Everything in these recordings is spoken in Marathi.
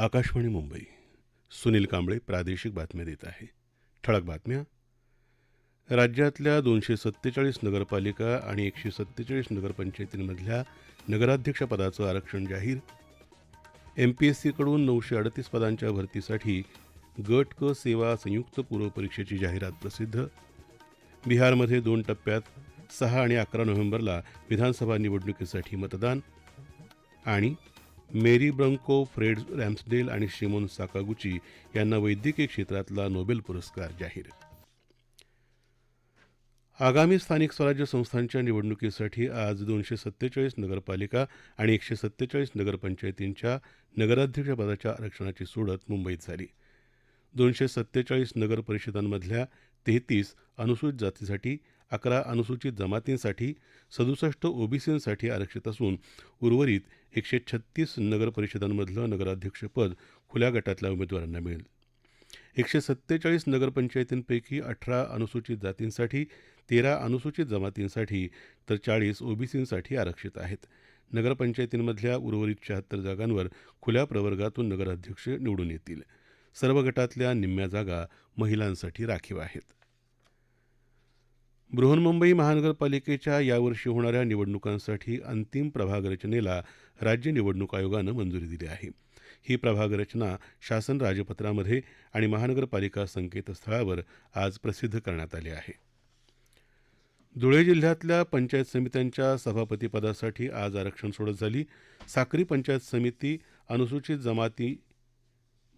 आकाशवाणी मुंबई. सुनील कांबळे प्रादेशिक बातम्या देत आहे. ठळक बातम्या. राज्यातल्या दोनशे सत्तेचाळीस नगरपालिका आणि एकशे सत्तेचाळीस नगरपंचायतींमधल्या नगराध्यक्षपदाचं आरक्षण जाहीर. एम पी एस सीकडून नऊशे अडतीस पदांच्या भरतीसाठी गट क सेवा संयुक्त पूर्व परीक्षेची जाहिरात प्रसिद्ध. बिहारमध्ये दोन टप्प्यात सहा आणि अकरा नोव्हेंबरला विधानसभा निवडणुकीसाठी मतदान. आणि मेरी ब्रंको फ्रेड रॅम्सडेल आणि शिमोन साकागुची यांना वैद्यकीय क्षेत्रातला नोबेल पुरस्कार जाहीर. आगामी स्थानिक स्वराज्य संस्थांच्या निवडणुकीसाठी आज दोनशे सत्तेचाळीस नगरपालिका आणि एकशे सत्तेचाळीस नगरपंचायतींच्या नगराध्यक्षपदाच्या आरक्षणाची सोडत मुंबईत झाली. दोनशे सत्तेचाळीस नगर परिषदांमधल्या तेहतीस अनुसूचित जातीसाठी अकरा अनुसूचित जमातींसाठी सदुसष्ट ओबीसींसाठी आरक्षित असून उर्वरित एकशे छत्तीस नगर परिषदांमधलं नगराध्यक्षपद खुल्या गटातल्या उमेदवारांना मिळेल. एकशे सत्तेचाळीस नगरपंचायतींपैकी अठरा अनुसूचित जातींसाठी तेरा अनुसूचित जमातींसाठी तर चाळीस ओबीसींसाठी आरक्षित आहेत. नगरपंचायतींमधल्या उर्वरित शहात्तर जागांवर खुल्या प्रवर्गातून नगराध्यक्ष निवडून येतील. सर्व गटातल्या निम्म्या जागा महिलांसाठी राखीव आहेत. बृहन्मुंबई महानगरपालिकेच्या यावर्षी होणाऱ्या निवडणुकांसाठी अंतिम प्रभाग रचनेला राज्य निवडणूक आयोगानं मंजुरी दिली आहे. ही प्रभाग रचना शासन राजपत्रामध्ये आणि महानगरपालिका संकेतस्थळावर आज प्रसिद्ध करण्यात आली आहे. धुळे जिल्ह्यातल्या पंचायत समित्यांच्या सभापतीपदासाठी आज आरक्षण सोडत झाली. साक्री पंचायत समिती अनुसूचित जमाती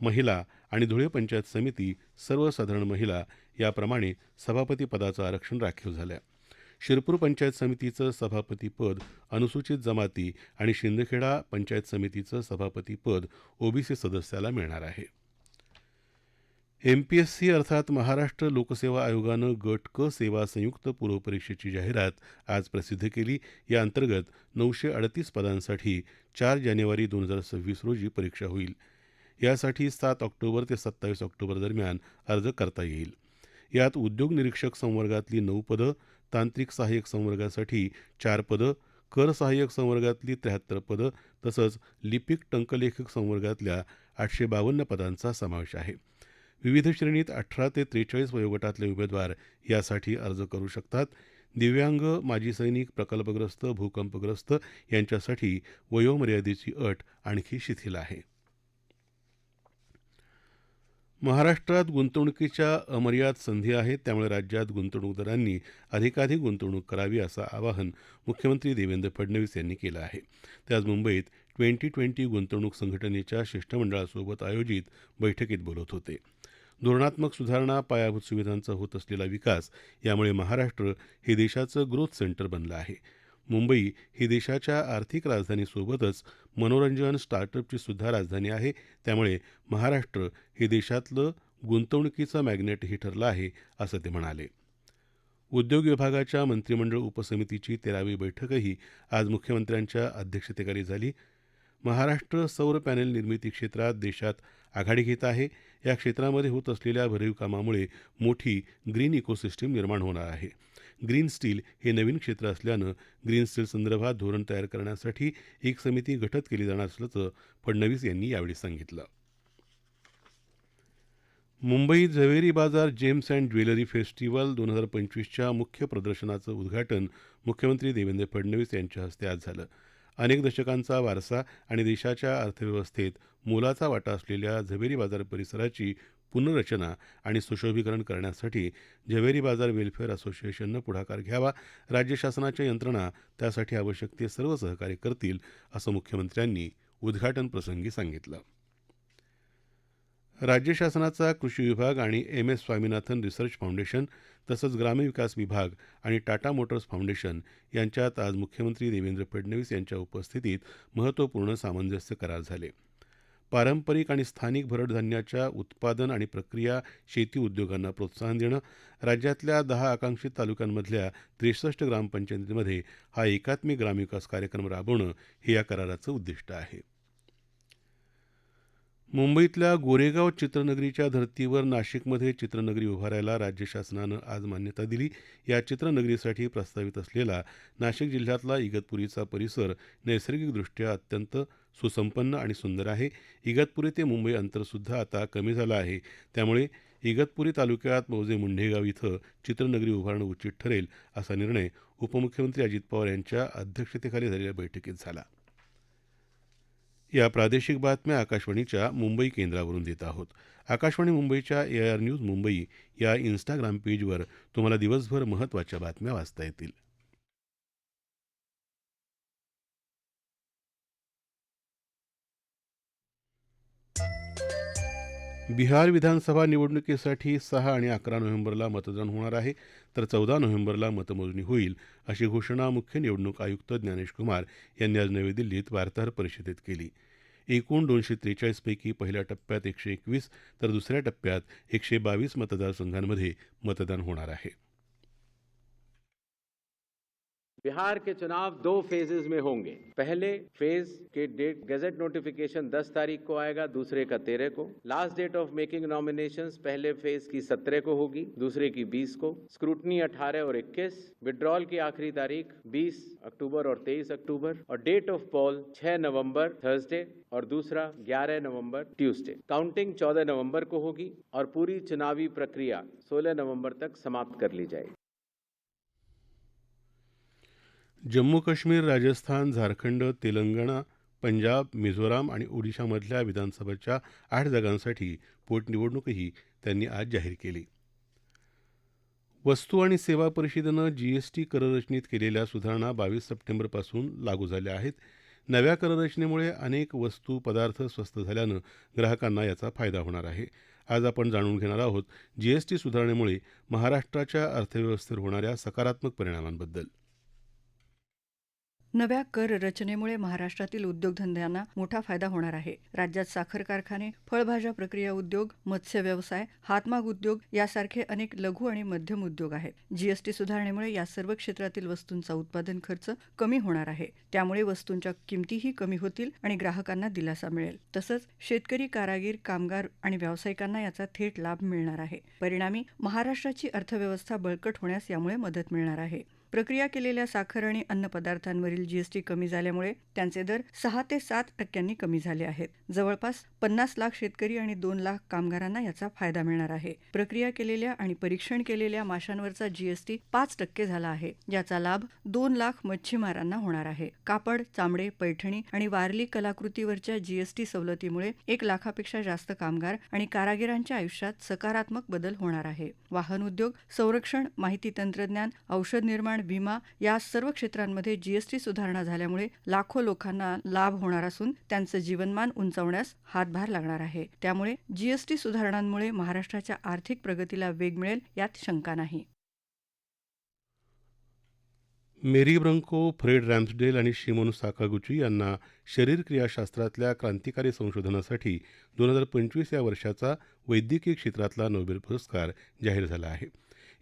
महिला आणि धुळे पंचायत समिती सर्वसाधारण महिला याप्रमाणे सभापती पदाचं आरक्षण राखीव झालं शिरपूर पंचायत समितीचं सभापतीपद अनुसूचित जमाती आणि शिंदखेडा पंचायत समितीचं सभापतीपद ओबीसी सदस्याला मिळणार आहे. एमपीएससी अर्थात महाराष्ट्र लोकसेवा आयोगानं गट क सेवा संयुक्त पूर्व परीक्षेची जाहिरात आज प्रसिद्ध केली. या अंतर्गत नऊशे अडतीस पदांसाठी चार जानेवारी दोन हजार सव्वीस रोजी परीक्षा होईल. यासाठी सात ऑक्टोबर ते सत्तावीस ऑक्टोबर दरम्यान अर्ज करता येईल. यात उद्योग निरीक्षक संवर्गातली नऊ पदं तांत्रिक सहाय्यक संवर्गासाठी चार पदं कर सहाय्यक संवर्गातली त्र्याहत्तर पदं तसंच लिपिक टंकलेखक संवर्गातल्या आठशे बावन्न पदांचा समावेश आहे. विविध श्रेणीत अठरा ते त्रेचाळीस वयोगटातले उमेदवार यासाठी अर्ज करू शकतात. दिव्यांग माजी सैनिक प्रकल्पग्रस्त भूकंपग्रस्त यांच्यासाठी वयोमर्यादेची अट आणखी शिथिल आहे. महाराष्ट्रात गुंतवणुकीच्या अमर्याद संधी आहेत त्यामुळे राज्यात गुंतवणूकदारांनी अधिकाधिक गुंतवणूक करावी असं आवाहन मुख्यमंत्री देवेंद्र फडणवीस यांनी केलं आहे. ते आज मुंबईत ट्वेंटी ट्वेंटी गुंतवणूक संघटनेच्या शिष्टमंडळासोबत आयोजित बैठकीत बोलत होते. धोरणात्मक सुधारणा पायाभूत सुविधांचा होत असलेला विकास यामुळे महाराष्ट्र हे देशाचं ग्रोथ सेंटर बनलं आहे. मुंबई ही देशाच्या आर्थिक राजधानीसोबतच मनोरंजन स्टार्टअपची सुद्धा राजधानी आहे. त्यामुळे महाराष्ट्र हे देशातलं गुंतवणुकीचं मॅग्नेटही ठरलं आहे असं ते म्हणाले. उद्योग विभागाच्या मंत्रिमंडळ उपसमितीची तेरावी बैठकही आज मुख्यमंत्र्यांच्या अध्यक्षतेखाली झाली. महाराष्ट्र सौर पॅनेल निर्मिती क्षेत्रात देशात आघाडी घेत आहे. या क्षेत्रामध्ये होत असलेल्या भरीव कामामुळे मोठी ग्रीन इकोसिस्टीम निर्माण होणार आहे. ग्रीन स्टील हे नवीन क्षेत्र असल्यानं ग्रीन स्टील संदर्भात धोरण तयार करण्यासाठी एक समिती गठत केली जाणार असल्याचं फडणवीस यांनी यावेळी सांगितलं. मुंबई झवेरी बाजार जेम्स अँड ज्वेलरी फेस्टिवल दोन हजार पंचवीसच्या मुख्य प्रदर्शनाचं उद्घाटन मुख्यमंत्री देवेंद्र फडणवीस यांच्या हस्ते आज झालं. अनेक दशकांचा वारसा आणि देशाच्या अर्थव्यवस्थेत मोलाचा वाटा असलेल्या झवेरी बाजार परिसराची पुनर्रचना आणि सुशोभीकरण करण्यासाठी झवेरी बाजार वेलफेअर असोसिएशननं पुढाकार घ्यावा राज्य शासनाच्या यंत्रणा त्यासाठी आवश्यक ते सर्व सहकार्य करतील असं मुख्यमंत्र्यांनी उद्घाटनप्रसंगी सांगितलं. राज्य शासनाचा कृषी विभाग आणि M S Swaminathan research foundation तसंच ग्रामविकास विभाग आणि टाटा मोटर्स फाउंडेशन यांच्यात आज मुख्यमंत्री देवेंद्र फडणवीस यांच्या उपस्थितीत महत्त्वपूर्ण सामंजस्य करार झाले. पारंपरिक आणि स्थानिक भरडधान्याच्या उत्पादन आणि प्रक्रिया शेती उद्योगांना प्रोत्साहन देणं राज्यातल्या दहा आकांक्षित तालुक्यांमधल्या त्रेसष्ट ग्रामपंचायतींमध्ये हा एकात्मिक ग्रामविकास कार्यक्रम राबवणं हे या कराराचं उद्दिष्ट आहे. मुंबईतल्या गोरेगाव चित्रनगरीच्या धर्तीवर नाशिकमध्ये चित्रनगरी उभारायला राज्य शासनानं आज मान्यता दिली. या चित्रनगरीसाठी प्रस्तावित असलेला नाशिक जिल्ह्यातला इगतपुरीचा परिसर नैसर्गिकदृष्ट्या अत्यंत सुसंपन्न आणि सुंदर आहे. इगतपुरी ते मुंबई अंतरसुद्धा आता कमी झालं आहे. त्यामुळे इगतपुरी तालुक्यात मौजे मुंढेगाव इथं चित्रनगरी उभारणं उचित ठरेल असा निर्णय उपमुख्यमंत्री अजित पवार यांच्या अध्यक्षतेखाली झालेल्या बैठकीत झाला. या प्रादेशिक बातम्या आकाशवाणीच्या मुंबई केंद्रावरून देत आहोत. आकाशवाणी मुंबईच्या ए आर न्यूज मुंबई या इन्स्टाग्राम पेजवर तुम्हाला दिवसभर महत्त्वाच्या बातम्या वाचता येतील. बिहार विधानसभा निवडणुकीसाठी सहा आणि अकरा नोव्हेंबरला मतदान होणार आहे तर चौदा नोव्हेंबरला मतमोजणी होईल अशी घोषणा मुख्य निवडणूक आयुक्त ज्ञानेश कुमार यांनी आज नवी दिल्लीत वार्ताहर परिषदेत केली. एकूण दोनशे त्रेचाळीसपैकी पहिल्या टप्प्यात एकशे एकवीस तर दुसऱ्या टप्प्यात एकशे बावीस मतदारसंघांमध्ये मतदान होणार आहे. बिहार के चुनाव दो फेजेज में होंगे। पहले फ़ेज़ के डेट गजट नोटिफिकेशन 10 तारीख को आएगा, दूसरे का 13 को। Last date of making nominations पहले फ़ेज़ की 17 को होगी, दूसरे की 20 को। स्क्रूटनी 18 और 21 विड्रॉल की आखिरी तारीख 20 अक्टूबर और 23 अक्टूबर। और date of poll 6 November Thursday और दूसरा 11 नवंबर ट्यूसडे काउंटिंग 14 नवंबर को होगी और पूरी चुनावी प्रक्रिया 16 नवंबर तक समाप्त कर ली जाएगी। जम्मू काश्मीर राजस्थान झारखंड तेलंगणा पंजाब मिझोराम आणि ओडिशामधल्या विधानसभेच्या आठ जागांसाठी पोटनिवडणूकही त्यांनी आज जाहीर केली. वस्तू आणि सेवा परिषदेनं जीएसटी कररचनेत केलेल्या सुधारणा बावीस सप्टेंबरपासून लागू झाल्या आहेत. नव्या कररचनेमुळे अनेक वस्तू पदार्थ स्वस्त झाल्यानं ग्राहकांना याचा फायदा होणार आहे. आज आपण जाणून घेणार आहोत जीएसटी सुधारणेमुळे महाराष्ट्राच्या अर्थव्यवस्थेवर होणाऱ्या सकारात्मक परिणामांबद्दल. नव्या कर रचनेमुळे महाराष्ट्रातील उद्योगधंद्यांना मोठा फायदा होणार आहे. राज्यात साखर कारखाने फळभाज्या प्रक्रिया उद्योग मत्स्य व्यवसाय हातमाग उद्योग यासारखे अनेक लघु आणि मध्यम उद्योग आहेत. जीएसटी सुधारणेमुळे या सर्व क्षेत्रातील वस्तूंचा उत्पादन खर्च कमी होणार आहे. त्यामुळे वस्तूंच्या किमतीही कमी होतील आणि ग्राहकांना दिलासा मिळेल. तसंच शेतकरी कारागीर कामगार आणि व्यावसायिकांना याचा थेट लाभ मिळणार आहे. परिणामी महाराष्ट्राची अर्थव्यवस्था बळकट होण्यास यामुळे मदत मिळणार आहे. प्रक्रिया केलेल्या साखर आणि अन्नपदार्थांवरील जीएसटी कमी झाल्यामुळे त्यांचे दर सहा ते सात टक्क्यांनी कमी झाले आहेत. जवळपास पन्नास लाख शेतकरी आणि दोन लाख कामगारांना याचा फायदा मिळणार आहे. प्रक्रिया केलेल्या आणि परीक्षण केलेल्या माशांवरचा जीएसटी पाच टक्के झाला आहे. याचा लाभ दोन लाख मच्छीमारांना होणार आहे. कापड चामडे पैठणी आणि वारली कलाकृतीवरच्या जीएसटी सवलतीमुळे एक लाखापेक्षा जास्त कामगार आणि कारागिरांच्या आयुष्यात सकारात्मक बदल होणार आहे. वाहन उद्योग संरक्षण माहिती तंत्रज्ञान औषध निर्माण विमा या सर्व क्षेत्रांमध्ये जीएसटी सुधारणा झाल्यामुळे लाखो लोकांना लाभ होणार असून त्यांचं जीवनमान उंचावण्यास हातभार लागणार आहे. त्यामुळे जीएसटी सुधारणांमुळे महाराष्ट्राच्या आर्थिक प्रगतीला वेग मिळेल यात शंका नाही. मेरी ब्रंको फ्रेड रॅम्सडेल आणि शिमोन साकागुची यांना शरीरक्रियाशास्त्रातल्या क्रांतिकारी संशोधनासाठी दोन हजार पंचवीस या वर्षाचा वैद्यकीय क्षेत्रातला नोबेल पुरस्कार जाहीर झाला आहे.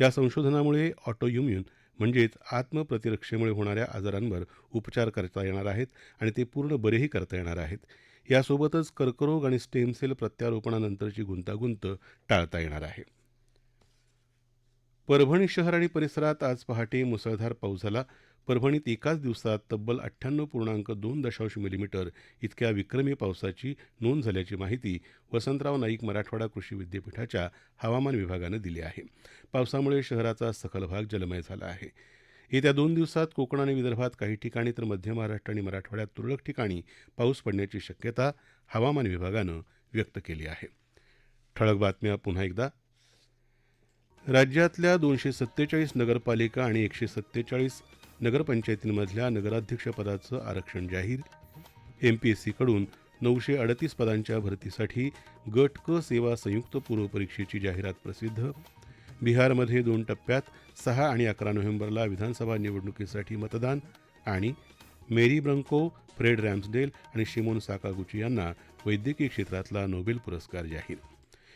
या संशोधनामुळे ऑटोइम्युन म्हणजेच आत्मप्रतिरक्षेमुळे होणाऱ्या आजारांवर उपचार करता येणार आहेत आणि ते पूर्ण बरेही करता येणार आहेत. यासोबतच कर्करोग आणि स्टेम सेल प्रत्यारोपणानंतरची गुंतागुंत टाळता येणार आहे. परभणी शहर आणि परिसरात आज पहाटे मुसळधार पाऊस झाला. परभणीत एकाच दिवसात तब्बल अठ्ठ्याण्णव पूर्णांक दोन दशांश मिलीमीटर इतक्या विक्रमी पावसाची नोंद झाल्याची माहिती वसंतराव नाईक मराठवाडा कृषी विद्यापीठाच्या हवामान विभागानं दिली आहे. पावसामुळे शहराचा सखल भाग जलमय झाला आहे. येत्या दोन दिवसात कोकण आणि विदर्भात काही ठिकाणी तर मध्य महाराष्ट्र आणि मराठवाड्यात तुरळक ठिकाणी पाऊस पडण्याची शक्यता हवामान विभागानं व्यक्त केली आहे. ठळक बातम्या पुन्हा एकदा. राज्यातल्या दोनशे सत्तेचाळीस नगरपालिका आणि एकशे सत्तेचाळीस नगरपंचायतींमधल्या नगराध्यक्षपदाचं आरक्षण जाहीर. एम पी एस सीकडून नऊशे अडतीस पदांच्या भरतीसाठी गट क सेवा संयुक्त पूर्वपरीक्षेची जाहिरात प्रसिद्ध. बिहारमध्ये दोन टप्प्यात सहा आणि अकरा नोव्हेंबरला विधानसभा निवडणुकीसाठी मतदान आणि मेरी ब्रंको फ्रेड रॅम्सडेल आणि शिमोन साकागुची यांना वैद्यकीय क्षेत्रातला नोबेल पुरस्कार जाहीर.